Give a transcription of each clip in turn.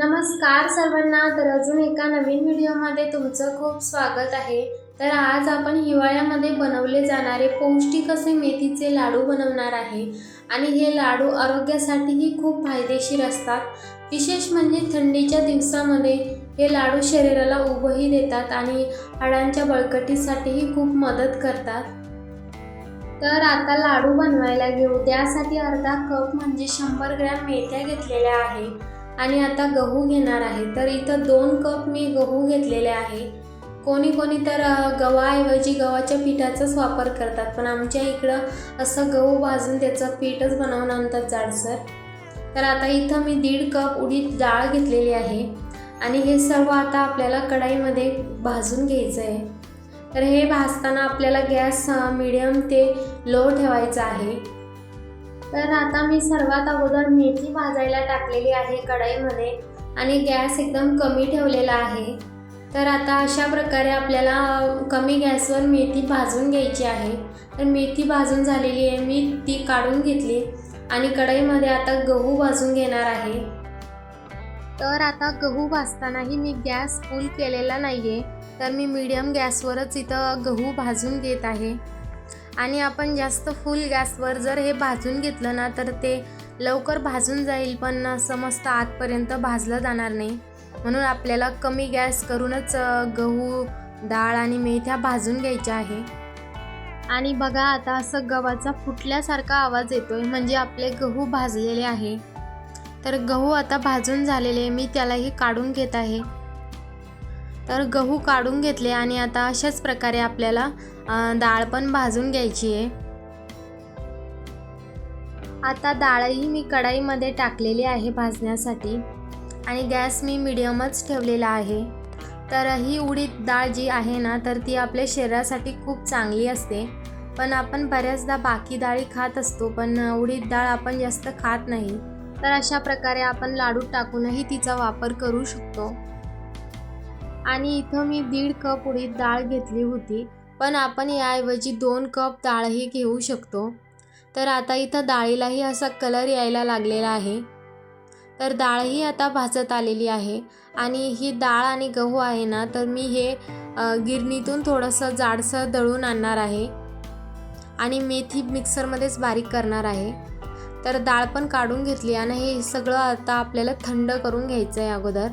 नमस्कार सर्वांना. तर अजून एका नवीन व्हिडिओमध्ये तुमचं खूप स्वागत आहे. तर आज आपण हिवाळ्यामध्ये बनवले जाणारे पौष्टिक असे मेथीचे लाडू बनवणार आहे. आणि हे लाडू आरोग्यासाठीही खूप फायदेशीर असतात. विशेष म्हणजे थंडीच्या दिवसामध्ये हे लाडू शरीराला उभंही देतात आणि हाडांच्या बळकटीसाठीही खूप मदत करतात. तर आता लाडू बनवायला घेऊ. त्यासाठी अर्धा कप म्हणजे शंभर ग्रॅम मेथ्या घेतलेल्या आहे. आणि आता गहू घेणार आहे. तर इथं दोन कप मी गहू घेतलेले आहे. कोणी कोणी तर गव्हाऐवजी गव्हाच्या पिठाचाच वापर करतात. पण आमच्या इकडं असं गहू भाजून त्याचं पीठच बनवून आणतात जाडसर तर आता इथं मी दीड कप उडीद डाळ घेतलेली आहे. आणि हे सर्व आता आपल्याला कढाईमध्ये भाजून घ्यायचं आहे. तर हे भाजताना आपल्याला गॅस मिडियम ते लो ठेवायचा आहे. तर आता मी सर्वात अगोदर मेथी भाजायला टाकलेली आहे कढईमध्ये आणि गॅस एकदम कमी ठेवलेला आहे. तर आता अशा प्रकारे आपल्याला कमी गॅसवर मेथी भाजून घ्यायची आहे. तर मेथी भाजून झालेली आहे मी ती काढून घेतली आणि कढईमध्ये आता गहू भाजून घेणार आहे. तर आता गहू भाजतानाही मी गॅस फुल केलेला नाही आहे तर मी मीडियम गॅसवरच इथं गहू भाजून घेत आहे. आणि आपण जास्त फुल गॅसवर जर हे भाजून घेतलं ना तर ते लवकर भाजून जाईल पण समस्त आतपर्यंत भाजलं जाणार नाही. म्हणून आपल्याला कमी गॅस करूनच गहू डाळ आणि मेथ्या भाजून घ्यायच्या आहे. आणि बघा आता असं गव्हाचा फुटल्यासारखा आवाज येतोय म्हणजे आपले गहू भाजलेले आहे. तर गहू आता भाजून झालेले मी त्यालाही काढून घेत आहे. तर गहू काढून घेतले आणि आता अशाच प्रकारे आपल्याला डाळ पण भाजून घ्यायची आहे. आता डाळही मी कढाईमध्ये टाकलेली आहे भाजण्यासाठी आणि गॅस मी मिडियमच ठेवलेला आहे. तर ही उडीद डाळ जी आहे ना तर ती आपल्या शरीरासाठी खूप चांगली असते. पण आपण बऱ्याचदा बाकी डाळी खात असतो पण उडीद डाळ आपण जास्त खात नाही. तर अशा प्रकारे आपण लाडू टाकूनही तिचा वापर करू शकतो. आणि इथं मी दीड कप उडीद डाळ घेतली होती पण आपण याऐवजी दोन कप डाळही घेऊ शकतो. तर आता इथं डाळीलाही असा कलर यायला लागलेला आहे. तर डाळही आता भाजत आलेली आहे आणि ही डाळ आणि गहू आहे ना तर मी हे गिरणीतून थोडंसं जाडसं दळून आणणार आहे. आणि मेथी मिक्सरमध्येच बारीक करणार आहे. तर डाळ पण काढून घेतली आणि हे सगळं आता आपल्याला थंड करून घ्यायचं आहे अगोदर.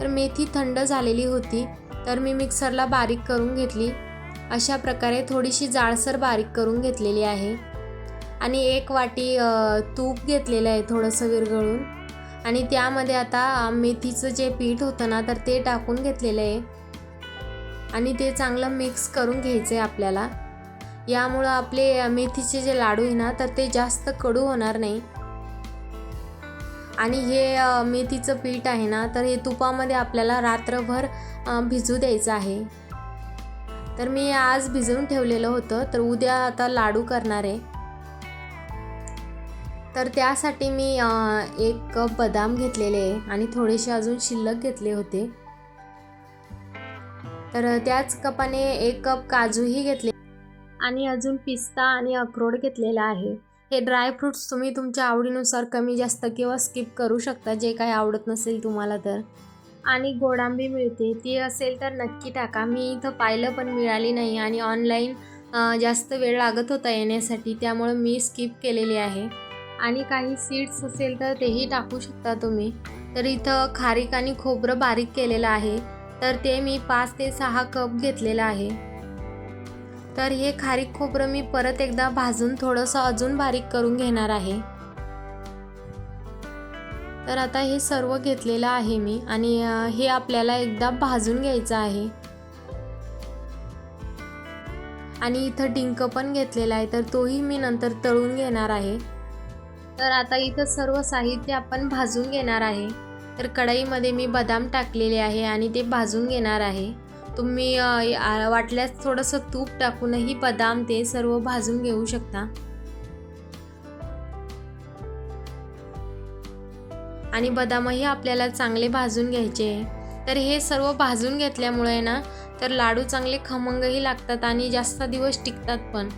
तर मेथी थंड झालेली होती तर मी मिक्सरला बारीक करून घेतली. अशा प्रकारे थोडीशी जाळसर बारीक करून घेतलेली आहे. आणि एक वाटी तूप घेतलेलं आहे थोडंसं विरघळून. आणि त्यामध्ये आता मेथीचं जे पीठ होतं ना तर ते टाकून घेतलेलं आहे. आणि ते चांगलं मिक्स करून घ्यायचं आहे आपल्याला. यामुळं आपले मेथीचे जे लाडू आहे ना तर ते जास्त कडू होणार नाही. आणि हे मेथीचं पीठ आहे ना तर हे तुपामध्ये आपल्याला रात्रभर भिजू द्यायचं आहे. तर मी आज भिजवून ठेवलेलं होतं तर उद्या आता लाडू करणार आहे. तर त्यासाठी मी एक कप बदाम घेतलेले आहे आणि थोडेसे अजून शिल्लक घेतले होते. तर त्याच कपाने एक कप काजूही घेतले. आणि अजून पिस्ता आणि अक्रोड घेतलेला आहे. हे ड्रायफ्रूट्स तुम्ही तुमच्या आवडीनुसार कमी जास्त किंवा स्किप करू शकता जे काही आवडत नसेल तुम्हाला तर. आणि गोडांबी मिळते ती असेल तर नक्की टाका. मी इथं पाहिलं पण मिळाली नाही आणि ऑनलाईन जास्त वेळ लागत होता येण्यासाठी त्यामुळं मी स्किप केलेली आहे. आणि काही सीड्स असेल तर तेही टाकू शकता तुम्ही. तर इथं खारीक आणि खोबरं बारीक केलेलं आहे. तर ते मी पाच ते सहा कप घेतलेलं आहे. तर हे खारीक खोबरं मी परत एकदा भाजून थोडंसं अजून बारीक करून घेणार आहे. तर आता हे सर्व घेतलेलं आहे मी आणि हे आपल्याला एकदा भाजून घ्यायचं आहे. आणि इथं डिंक पण घेतलेला आहे तर तोही मी नंतर तळून घेणार आहे. तर आता इथं सर्व साहित्य आपण भाजून घेणार आहे. तर कढईमध्ये मी बदाम टाकलेले आहे आणि ते भाजून घेणार आहे. तुम्ही वाटल्यास थोडंसं तूप टाकूनही बदाम ते सर्व भाजून घेऊ शकता. आणि बदामही आपल्याला चांगले भाजून घ्यायचे तर हे सर्व भाजून घेतल्यामुळे ना तर लाडू चांगले खमंगही लागतात आणि जास्त दिवस टिकतात पण.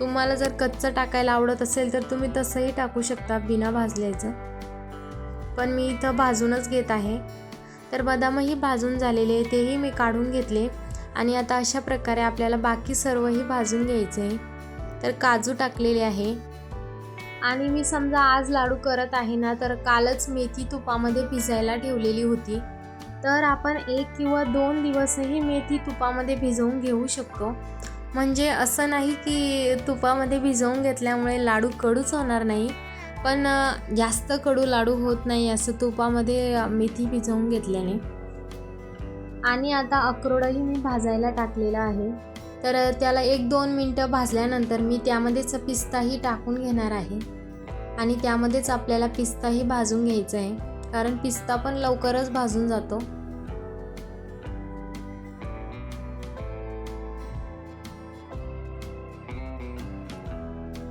तुम्हाला जर कच्चं टाकायला आवडत असेल तर तुम्ही तसंही टाकू शकता बिना भाजल्याचं. पण मी इथं भाजूनच घेत आहे. तर बदामही भाजून झालेले तेही मी काढून घेतले. आणि आता अशा प्रकारे आपल्याला बाकी सर्वही भाजून घ्यायचे आहे. तर काजू टाकलेले आहे. आणि मी समजा आज लाडू करत आहे ना तर कालच मेथी तुपामध्ये भिजायला ठेवलेली होती. तर आपण एक किंवा दोन दिवसही मेथी तुपामध्ये भिजवून घेऊ शकतो. म्हणजे असं नाही की तुपामध्ये भिजवून घेतल्यामुळे लाडू कडूच होणार नाही. पण जास्त कडू लाडू होत नाही असं तुपामध्ये मेथी भिजवून घेतल्याने. आणि आता अक्रोडही मी भाजायला टाकलेला आहे. तर त्याला एक दोन मिनटं भाजल्यानंतर मी त्यामध्येच पिस्ताही टाकून घेणार आहे. आणि त्यामध्येच आपल्याला पिस्ताही भाजून घ्यायचा आहे कारण पिस्ता पण लवकरच भाजून जातो.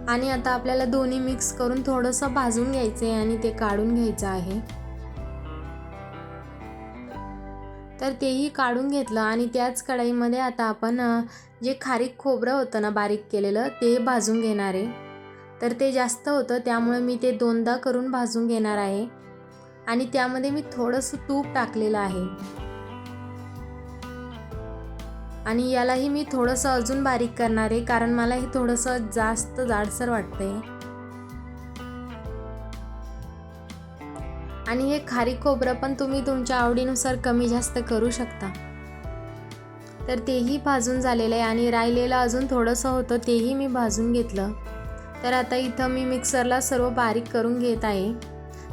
आणि आता आपल्याला दोन्ही मिक्स करून थोडंसं भाजून घ्यायचं आहे आणि ते काढून घ्यायचं आहे. तर तेही काढून घेतलं आणि त्याच कढईमध्ये आता आपण जे खारीक खोबरं होतं ना बारीक केलेलं ते भाजून घेणार आहे. तर ते जास्त होतं त्यामुळे मी ते दोनदा करून भाजून घेणार आहे. आणि त्यामध्ये मी थोडंसं तूप टाकलेलं आहे. आणि यालाही मी थोडंसं अजून बारीक करणार आहे कारण मला हे थोडंसं जास्त जाडसर वाटतंय. आणि हे खारी खोबरं पण तुम्ही तुमच्या आवडीनुसार कमी जास्त करू शकता. तर तेही भाजून झालेलं आहे आणि राहिलेलं अजून थोडंसं होतं तेही मी भाजून घेतलं. तर आता इथं मी मिक्सरला सर्व बारीक करून घेत आहे.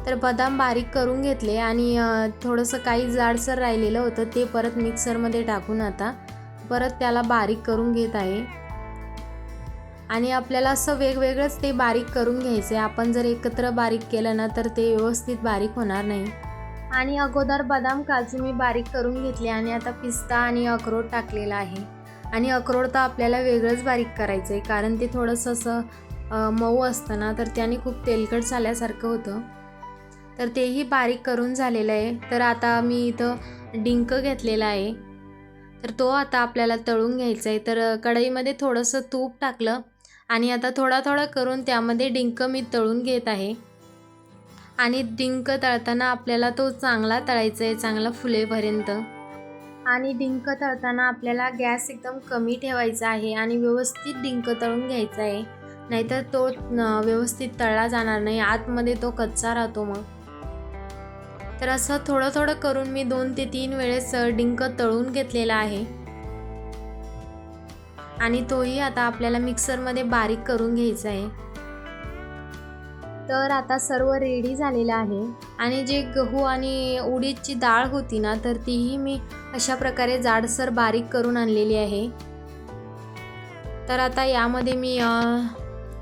तर बदाम बारीक करून घेतले आणि थोडंसं काही जाडसर राहिलेलं होतं ते परत मिक्सरमध्ये टाकून आता परत त्याला बारीक करून घेत आहे. आणि आपल्याला असं वेगवेगळंच ते बारीक करून घ्यायचं आहे आपण जर एकत्र बारीक केलं ना तर ते व्यवस्थित बारीक होणार नाही. आणि अगोदर बदाम काजू मी बारीक करून घेतले आणि आता पिस्ता आणि अक्रोड टाकलेला आहे. आणि अक्रोड तर आपल्याला वेगळंच बारीक करायचं आहे कारण ते थोडंसं असं मऊ असतं ना तर त्याने खूप तेलकट झाल्यासारखं होतं. तर तेही बारीक करून झालेलं आहे. तर आता मी इथं डिंक घेतलेला आहे. तर तो आता आपल्याला तळून घ्यायचा आहे तर कढईमध्ये थोडंसं तूप टाकलं आणि आता थोडा थोडा करून त्यामध्ये डिंक मी तळून घेत आहे. आणि डिंक तळताना आपल्याला तो चांगला तळायचा आहे चांगला फुलेपर्यंत. आणि डिंक तळताना आपल्याला गॅस एकदम कमी ठेवायचा आहे आणि व्यवस्थित डिंक तळून घ्यायचा आहे नाहीतर तो व्यवस्थित तळला जाणार नाही. आतमध्ये तो कच्चा राहतो मग. तर असं थोडं थोडं करून मी दोन ते तीन वेळेस डिंक तळून घेतलेला आहे. आणि तोही आता आपल्याला मिक्सरमध्ये बारीक करून घ्यायचा आहे. तर आता सर्व रेडी झालेलं आहे. आणि जे गहू आणि उडीदची डाळ होती ना तर तीही मी अशा प्रकारे जाडसर बारीक करून आणलेली आहे. तर आता यामध्ये मी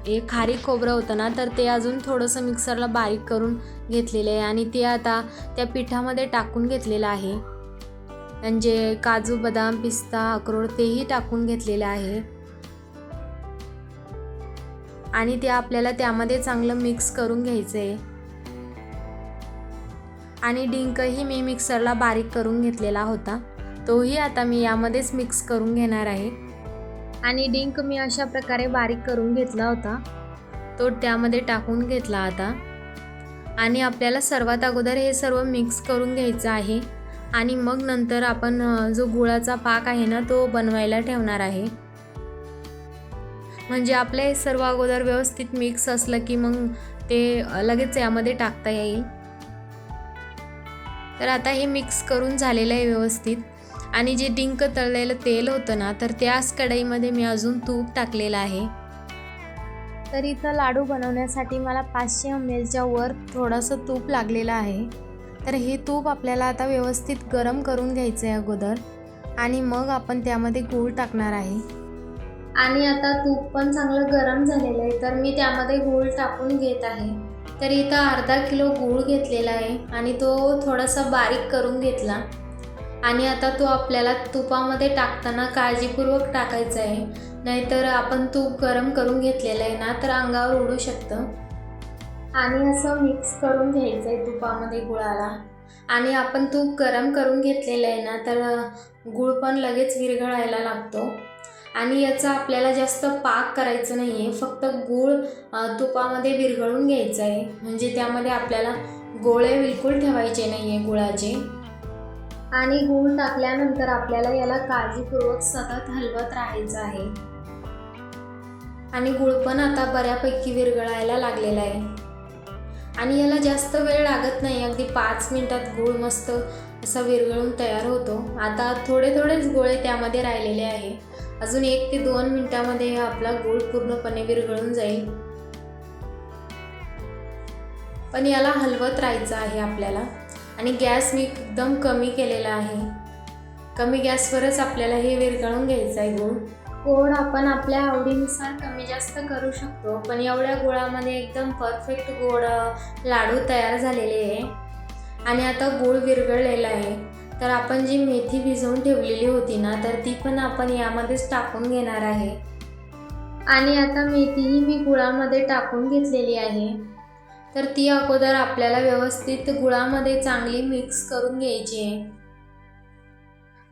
हे खारीक खोबरं होतं ना तर ते अजून थोडंसं मिक्सरला बारीक करून घेतलेलं आहे आणि ते आता त्या पिठामध्ये टाकून घेतलेलं आहे. म्हणजे काजू बदाम पिस्ता अक्रोड तेही टाकून घेतलेलं आहे. आणि ते आपल्याला त्यामध्ये चांगलं मिक्स करून घ्यायचं आहे आणि डिंकही मी मिक्सरला बारीक करून घेतलेला होता. तोही आता मी यामध्येच मिक्स करून घेणार आहे. आणि डिंक मी अशा प्रकारे बारीक करून घेतला होता. तो त्यामध्ये टाकून घेतला आता. आणि आपल्याला सर्वात अगोदर हे सर्व मिक्स करून घ्यायचं आहे. आणि मग नंतर आपण जो गुळाचा पाक आहे ना तो बनवायला ठेवणार आहे. म्हणजे आपलं हे सर्व अगोदर व्यवस्थित मिक्स असलं की मग ते लगेच यामध्ये टाकता येईल. तर आता हे मिक्स करून झालेलं आहे व्यवस्थित. आणि जे डिंक तळलेलं तेल होतं ना तर त्याच कढईमध्ये मी अजून तूप टाकलेलं आहे. तर इथं लाडू बनवण्यासाठी मला पाचशे एम एलच्या वर थोडंसं तूप लागलेलं आहे. तर हे तूप आपल्याला आता व्यवस्थित गरम करून घ्यायचं आहे अगोदर. आणि मग आपण त्यामध्ये गूळ टाकणार आहे. आणि आता तूप पण चांगलं गरम झालेलं आहे तर मी त्यामध्ये गूळ टाकून घेत आहे. तर इथं अर्धा किलो गूळ घेतलेला आहे आणि तो थोडासा बारीक करून घेतला. आणि आता तो आपल्याला तुपामध्ये टाकताना काळजीपूर्वक टाकायचा आहे. नाहीतर आपण तूप गरम करून घेतलेलं आहे ना तर अंगावर उडू शकतं. आणि असं मिक्स करून घ्यायचं आहे तुपामध्ये गुळाला. आणि आपण तूप गरम करून घेतलेलं आहे ना तर गुळ पण लगेच विरघळायला लागतो. आणि याचा आपल्याला जास्त पाक करायचं नाही आहे फक्त गूळ तुपामध्ये विरघळून घ्यायचं आहे. म्हणजे त्यामध्ये आपल्याला गोळे बिलकुल ठेवायचे नाही आहे गुळाचे. आणि गूळ टाकल्यानंतर आपल्याला याला काळजीपूर्वक सतत हलवत राहायचं आहे. आणि गूळ पण आता बऱ्यापैकी विरघळायला लागलेला आहे. आणि याला जास्त वेळ लागत नाही. अगदी पाच मिनटात गूळ मस्त असा विरघळून तयार होतो. आता थोडे थोडेच गोळे त्यामध्ये राहिलेले आहे. अजून एक ते दोन मिनटामध्ये आपला गूळ पूर्णपणे विरघळून जाईल. पण याला हलवत राहायचं आहे आपल्याला. आणि गॅस मी एकदम कमी केलेला आहे. कमी गॅसवरच आपल्याला हे विरघळून घ्यायचं आहे गूळ. गोड आपण आपल्या आवडीनुसार कमी जास्त करू शकतो पण एवढ्या गुळामध्ये एकदम परफेक्ट गोड लाडू तयार झालेले आहे. आणि आता गूळ विरघळलेला आहे. तर आपण जी मेथी भिजवून ठेवलेली होती ना तर ती पण आपण यामध्येच टाकून घेणार आहे. आणि आता मेथीही मी गुळामध्ये टाकून घेतलेली आहे. तर ती अगोदर आपल्याला व्यवस्थित गुळामध्ये चांगली मिक्स करून घ्यायची आहे.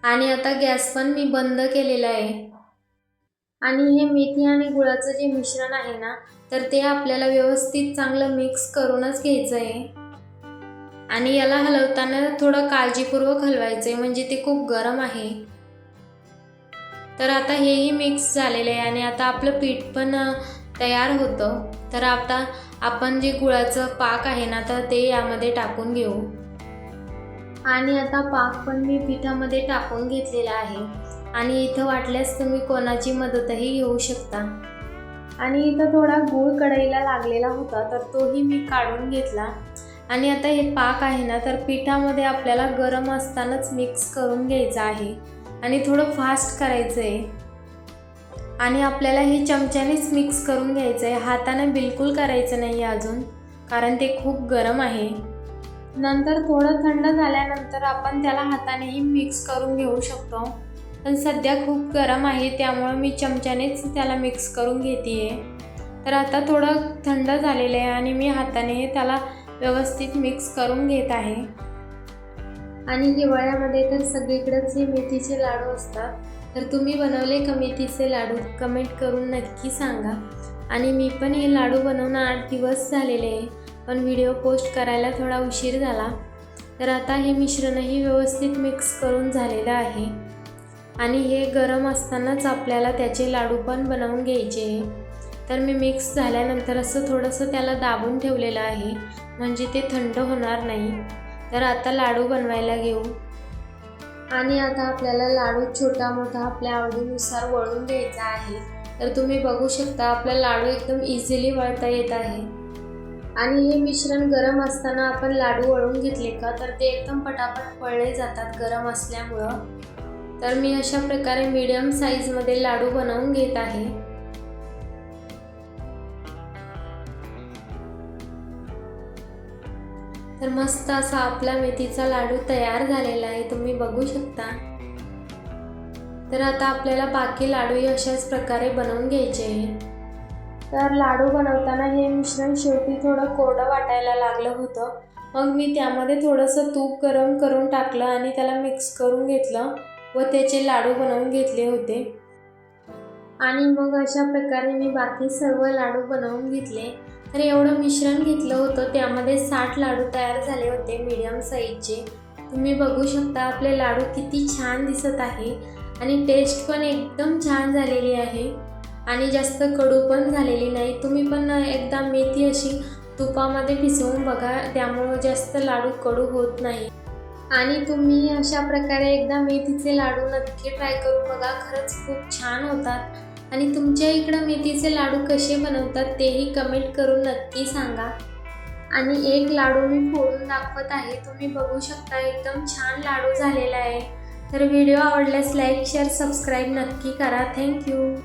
आणि आता गॅस पण मी बंद केलेला आहे. आणि हे मेथी आणि गुळाचं जे मिश्रण आहे ना तर ते आपल्याला व्यवस्थित चांगलं मिक्स करूनच घ्यायचं आहे. आणि याला हलवताना थोडं काळजीपूर्वक हलवायचं आहे म्हणजे ते खूप गरम आहे. तर आता हेही मिक्स झालेलं आहे आणि आता आपलं पीठ पण तयार होतं. तर आता आपण जे गुळाचं पाक आहे ना तर ते यामध्ये टाकून घेऊ. आणि आता पाक पण मी पिठामध्ये टाकून घेतलेला आहे. आणि इथं वाटल्यास तुम्ही कोणाची मदतही घेऊ शकता. आणि इथं थोडा गूळ कढईला लागलेला होता तर तोही मी काढून घेतला. आणि आता हे पाक आहे ना तर पिठामध्ये आपल्याला गरम असतानाच मिक्स करून घ्यायचं आहे. आणि थोडं फास्ट करायचं आहे आणि आपल्याला हे चमच्यानेच मिक्स करून घ्यायचं आहे हाताने बिलकुल करायचं नाही आहे अजून कारण ते खूप गरम आहे. नंतर थोडं थंड झाल्यानंतर आपण त्याला हातानेही मिक्स करून घेऊ शकतो. पण सध्या खूप गरम आहे त्यामुळं मी चमच्यानेच त्याला मिक्स करून घेते आहे तर आता थोडं थंड झालेलं आहे आणि मी हाताने त्याला व्यवस्थित मिक्स करून घेत आहे. आणि हिवाळ्यामध्ये तर सगळीकडेच हे मेथीचे लाडू असतात. तर तुम्ही बनवले का मेथीचे लाडू कमेंट करून नक्की सांगा. आणि मी पण हे लाडू बनवून आठ दिवस झालेले आहे पण व्हिडिओ पोस्ट करायला थोडा उशीर झाला. तर आता हे मिश्रणही व्यवस्थित मिक्स करून झालेलं आहे. आणि हे गरम असतानाच आपल्याला त्याचे लाडू पण बनवून घ्यायचे तर मी मिक्स झाल्यानंतर असं थोडंसं त्याला दाबून ठेवलेलं आहे म्हणजे ते थंड होणार नाही. तर आता लाडू बनवायला घेऊ. आणि आता आपल्याला लाडू छोटा मोठा आपल्या आवडीनुसार वळून घ्यायचा आहे. तर तुम्ही बघू शकता आपला लाडू एकदम इझिली वळता येत आहे. आणि हे मिश्रण गरम असताना आपण लाडू वळून घेतले का तर ते एकदम पटापट वळले जातात गरम असल्यामुळं. तर मी अशा प्रकारे मीडियम साईजमध्ये लाडू बनवून घेत आहे. तर मस्त असा आपला मेथीचा लाडू तयार झालेला आहे तुम्ही बघू शकता. तर आता आपल्याला बाकी लाडूही अशाच प्रकारे बनवून घ्यायचे आहे. तर लाडू बनवताना हे मिश्रण शेवटी थोडं कोरडं वाटायला लागलं होतं. मग मी त्यामध्ये थोडंसं तूप गरम करून टाकलं आणि त्याला मिक्स करून घेतलं व त्याचे लाडू बनवून घेतले होते. आणि मग अशा प्रकारे मी बाकी सर्व लाडू बनवून घेतले. तर एवढं मिश्रण घेतलं होतं त्यामध्ये साठ लाडू तयार झाले होते मीडियम साईजचे तुम्ही बघू शकता आपले लाडू किती छान दिसत आहे आणि टेस्ट पण एकदम छान झालेली आहे. आणि जास्त कडू पण झालेली नाही. तुम्ही पण एकदा मेथी अशी तुपामध्ये भिजवून बघा त्यामुळं जास्त लाडू कडू होत नाही. आणि तुम्ही अशा प्रकारे एकदा मेथीचे लाडू नक्की ट्राय करून बघा खरंच खूप छान होतात. आणि तुमच्या इकडं मेथीचे लाडू कसे बनवतात तेही कमेंट करून नक्की सांगा. आणि एक लाडू मी फोडून दाखवत आहे तुम्ही बघू शकता एकदम छान लाडू झालेला आहे. तर व्हिडिओ आवडल्यास लाईक शेअर सबस्क्राईब नक्की करा. थँक्यू